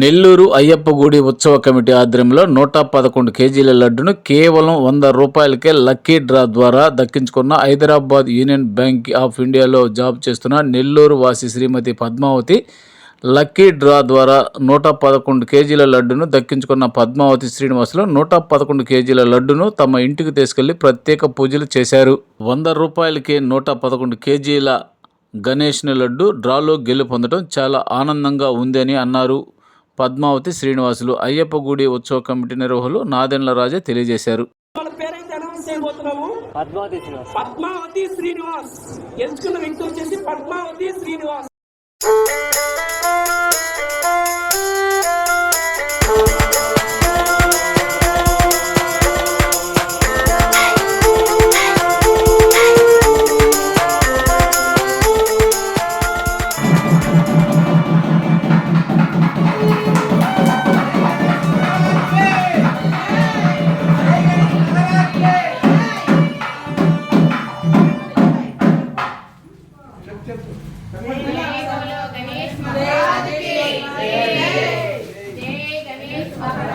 నెల్లూరు అయ్యప్ప గుడి ఉత్సవ కమిటీ ఆధ్వర్యంలో నూట పదకొండు కేజీల లడ్డును కేవలం వంద రూపాయలకే లక్కీ డ్రా ద్వారా దక్కించుకున్న హైదరాబాద్ యూనియన్ బ్యాంక్ ఆఫ్ ఇండియాలో జాబ్ చేస్తున్న నెల్లూరు వాసి శ్రీమతి పద్మావతి లక్కీ డ్రా ద్వారా నూట పదకొండు కేజీల లడ్డును దక్కించుకున్న పద్మావతి శ్రీనివాసులు నూట పదకొండు కేజీల లడ్డును తమ ఇంటికి తీసుకెళ్ళి ప్రత్యేక పూజలు చేశారు. వంద రూపాయలకి నూట పదకొండు కేజీల గణేష్ని లడ్డు డ్రాలో గెలుపొందడం చాలా ఆనందంగా ఉందని అన్నారు. పద్మావతి శ్రీనివాసులు అయ్యప్ప గుడి ఉత్సవ కమిటీ నిర్వాహకులు నాదెండ్ల రాజా తెలియజేశారు. పద్మావతి శ్రీనివాస్. ఎంచుకున్న వ్యక్తి వచ్చేసి పద్మావతి శ్రీనివాస్.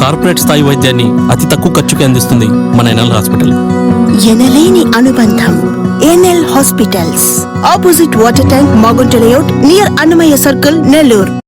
కార్పొరేట్ స్థాయి వైద్యాన్ని అతి తక్కువ ఖర్చుకి అందిస్తుంది మన ఎన్ఎల్ హాస్పిటల్. ఎనలేని అనుబంధం NL hospitals. Opposite water tank Magunta layout near Annamayya circle Nellore.